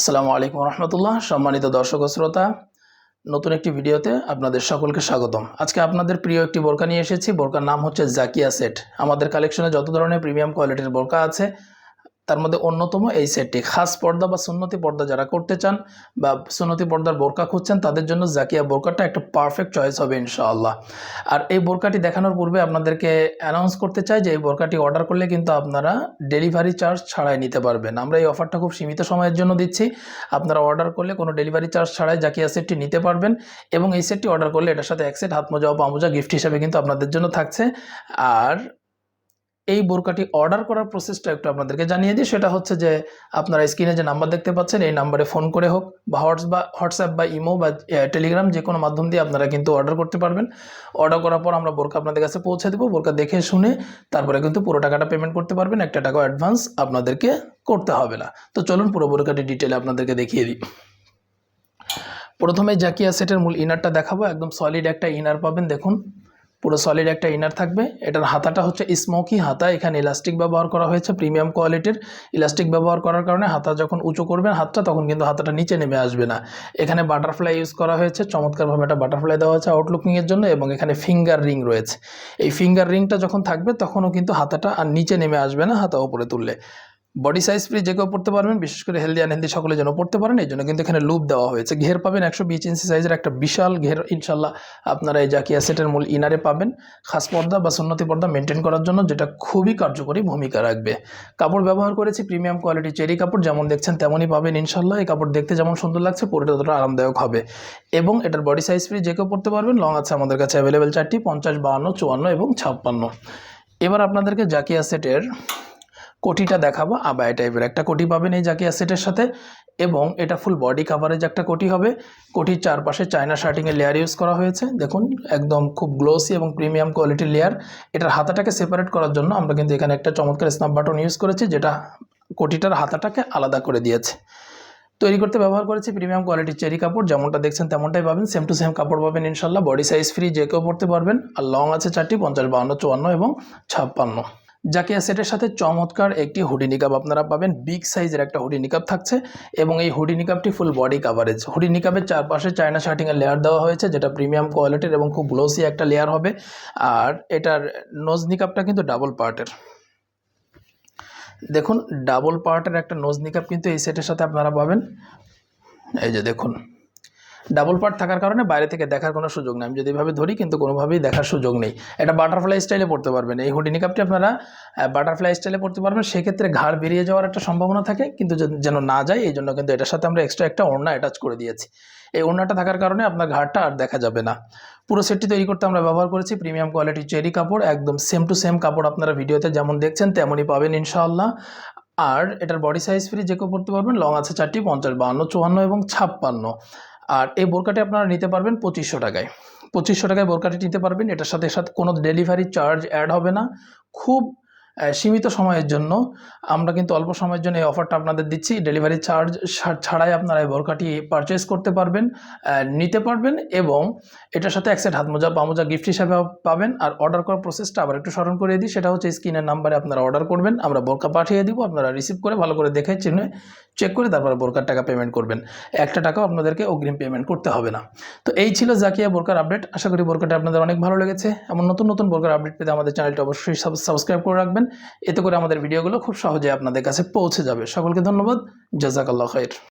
আসসালামু আলাইকুম রহমতুল্লাহ। সম্মানিত দর্শক শ্রোতা, নতুন একটি ভিডিওতে আপনাদের সকলকে স্বাগতম। আজকে আপনাদের প্রিয় একটি বোরকা নিয়ে এসেছি। বোরকার নাম হচ্ছে জাকিয়া সেট। আমাদের কালেকশনে যত ধরনের প্রিমিয়াম কোয়ালিটির বোরকা আছে তার মধ্যে অন্যতম এই সেটটি। খাস পর্দা বা সুন্নতি পর্দা যারা করতে চান বা সুন্নতি পর্দার বোরকা খুঁজছেন, তাদের জন্য জাকিয়া বোরকাটা একটা পারফেক্ট চয়েস হবে ইনশাআল্লাহ। আর এই বোরকাটি দেখানোর পূর্বে আপনাদেরকে অ্যানাউন্স করতে চাই যে এই বোরকাটি অর্ডার করলে কিন্তু আপনারা ডেলিভারি চার্জ ছাড়াই নিতে পারবেন। আমরা এই অফারটা খুব সীমিত সময়ের জন্য দিচ্ছি। আপনারা অর্ডার করলে কোনো ডেলিভারি চার্জ ছাড়াই জাকিয়া সেটটি নিতে পারবেন এবং এই সেটটি অর্ডার করলে এটার সাথে এক সেট হাত মোজা ও পামোজা গিফট হিসাবে কিন্তু আপনাদের জন্য থাকছে। আর এই বোরকাটি অর্ডার করার প্রসেসটা একটু আপনাদেরকে জানিয়ে দিই। সেটা হচ্ছে যে, আপনারা স্ক্রিনে যে নাম্বার দেখতে পাচ্ছেন, এই নাম্বারে ফোন করে হোক বা হোয়াটস বা হোয়াটসঅ্যাপ বা ইমো বা টেলিগ্রাম যে কোনো মাধ্যম দিয়ে আপনারা কিন্তু অর্ডার করতে পারবেন। অর্ডার করার পর আমরা বোরকা আপনাদের কাছে পৌঁছে দেবো। বোরকা দেখে শুনে তারপরে কিন্তু পুরো টাকাটা পেমেন্ট করতে পারবেন। একটা টাকা অ্যাডভান্স আপনাদেরকে করতে হবে না। তো চলুন পুরো বোরকাটি ডিটেলে আপনাদেরকে দেখিয়ে দিই। প্রথমে জাকিয়া সেটের মূল ইনারটা দেখাবো। একদম সলিড একটা ইনার পাবেন। দেখুন। পুরো সলিড একটা ইনার থাকবে। এটার হাতাটা হচ্ছে স্মোকি হাতা। এখানে ইলাস্টিক ব্যবহার করা হয়েছে প্রিমিয়াম কোয়ালিটির ইলাস্টিক ব্যবহার করার কারণে হাতা যখন উঁচু করবেন হাতটা, তখন কিন্তু হাতাটা নিচে নেমে আসবে না। এখানে বাটারফ্লাই ইউজ করা হয়েছে। চমৎকারভাবে একটা বাটারফ্লাই দেওয়া হয়েছে আউটলুকিংয়ের জন্য এবং এখানে ফিঙ্গার রিং রয়েছে। এই ফিঙ্গার রিংটা যখন থাকবে, তখনও কিন্তু হাতাটা আর নিচে নেমে আসবে না হাতা ওপরে তুললে। বডি সাইজ ফ্রি যে কেউ পড়তে পারবেন, বিশেষ করে হেলদি আনহেলদি সকলে যেন পড়তে পারেন এই জন্য কিন্তু এখানে লুপ দেওয়া হয়েছে। ঘের পাবেন একশো বিশ ইঞ্চি সাইজের একটা বিশাল ঘের। ইনশাল্লাহ আপনারা এই জাকিয়া সেটের মূল ইনারে পাবেন। খাস পর্দা বা সুন্নতি পর্দা মেনটেন করার জন্য, যেটা খুবই কার্যকরী ভূমিকা রাখবে। কাপড় ব্যবহার করেছি প্রিমিয়াম কোয়ালিটি চেরি কাপড়, যেমন দেখছেন তেমনই পাবেন ইনশাল্লাহ এই কাপড় দেখতে যেমন সুন্দর লাগছে পরে ততটা আরামদায়ক হবে। এবং এটার বডি সাইজ ফ্রি যে কেউ পড়তে পারবেন লং আছে আমাদের কাছে অ্যাভেলেবেল চারটি, পঞ্চাশ, বাহান্ন, চুয়ান্ন এবং ছাপ্পান্ন। এবার আপনাদেরকে জাকিয়া সেটের কোটিটা দেখাবো আবায়া টাইপের একটা কোটি পাবেন এই জাকিয়া সেটের সাথে এবং এটা ফুল বডি কাভারেজ একটা কোটি হবে। কোটির চারপাশে চায়না শার্টিংয়ের লেয়ার ইউজ করা হয়েছে। দেখুন, একদম খুব গ্লোসি এবং প্রিমিয়াম কোয়ালিটির লেয়ার এটার হাতাটাকে সেপারেট করার জন্য আমরা কিন্তু এখানে একটা চমৎকার স্ন্যাপ বাটন ইউজ করেছি, যেটা কোটিটার হাতাটাকে আলাদা করে দিয়েছে। তৈরি করতে ব্যবহার করেছি প্রিমিয়াম কোয়ালিটির চেরি কাপড়, যেমনটা দেখছেন তেমনটাই পাবেন। সেম টু সেম কাপড় পাবেন ইনশাল্লাহ। বডি সাইজ ফ্রি যে কেউ পড়তে পারবেন। আর লং আছে চারটি, পঞ্চাশ, বাহান্ন, চুয়ান্ন এবং ছাপ্পান্ন। জাকিয়া সেটের সাথে চমৎকার একটি হুডি নিকাপ আপনারা পাবেন। বিগ সাইজের একটা হুডি নিকাপ থাকছে এবং এই হুডি নিকাপটি ফুল বডি কাভারেজ হুডি নিকাপের চারপাশে চায়না শার্টিংয়ের লেয়ার দেওয়া হয়েছে, যেটা প্রিমিয়াম কোয়ালিটির এবং খুব গ্লোসি একটা লেয়ার হবে। আর এটার নোজ নিকাপটা কিন্তু ডাবল পার্টের দেখুন ডাবল পার্টের একটা নোজ নিকাপ কিন্তু এই সেটের সাথে আপনারা পাবেন। এই যে দেখুন। ডাবল পার্ট থাকার কারণে বাইরে থেকে দেখার কোনো সুযোগ নেই। আমি যদি এভাবে ধরি, কিন্তু কোনোভাবেই দেখার সুযোগ নেই। এটা বাটারফ্লাই স্টাইলে পড়তে পারবেন। এই হুডি নিকাপটি আপনারা বাটারফ্লাই স্টাইলে পড়তে পারবেন। সেক্ষেত্রে ঘাড় বেরিয়ে যাওয়ার একটা সম্ভাবনা থাকে, কিন্তু যেন না যায়, এই জন্য কিন্তু এটার সাথে আমরা এক্সট্রা একটা ওড়না অ্যাটাচ করে দিয়েছি। এই ওড়নাটা থাকার কারণে আপনার ঘাড়টা আর দেখা যাবে না। পুরো সেটটি তৈরি করতে আমরা ব্যবহার করেছি প্রিমিয়াম কোয়ালিটি চেরি কাপড়, একদম সেম টু সেম কাপড় আপনারা ভিডিওতে যেমন দেখছেন, তেমনই পাবেন ইনশাআল্লাহ। আর এটার বডি সাইজ ফ্রি যে কেউ পড়তে পারবেন লং আছে চারটি, পঞ্চাশ, বাহান্ন, চুয়ান্ন এবং ছাপ্পান্ন। আর এই বোরকাটি আপনারা নিতে পারবেন পঁচিশশো টাকায়। পঁচিশশো টাকায় বোরকাটি নিতে পারবেন, এটার সাথে সাথে কোনো ডেলিভারি চার্জ অ্যাড হবে না। খুব সীমিত সময়ের জন্য। আমরা কিন্তু অল্প সময়ের জন্য এই অফারটা আপনাদের দিচ্ছি। ডেলিভারি চার্জ ছাড়াই আপনারা এই বোরকাটি পারচেস করতে পারবেন নিতে পারবেন এবং এটার সাথে এক সেট হাত মোজা পামোজা গিফট হিসাবে পাবেন। আর অর্ডার করার প্রসেসটা আবার একটু স্মরণ করে দিই। সেটা হচ্ছে স্ক্রিনের নাম্বারে আপনারা অর্ডার করবেন। আমরা বোরকা পাঠিয়ে দিব, আপনারা রিসিভ করে ভালো করে দেখে, চিনে চেক করে তারপরে বোরকার টাকা পেমেন্ট করবেন। একটা টাকাও আপনাদেরকে অগ্রিম পেমেন্ট করতে হবে না। তো এই ছিল জাকিয়া বোরকার আপডেট আশা করি বোরকাটা আপনাদের অনেক ভালো লেগেছে। এমন নতুন নতুন বোরকার আপডেট পেতে আমাদের চ্যানেলটা অবশ্যই সাবস্ক্রাইব করে রাখবেন। এতে করে আমাদের ভিডিওগুলো খুব সহজে আপনাদের কাছে পৌঁছে যাবে। সকলকে ধন্যবাদ। জাজাকাল্লাহ খাইর।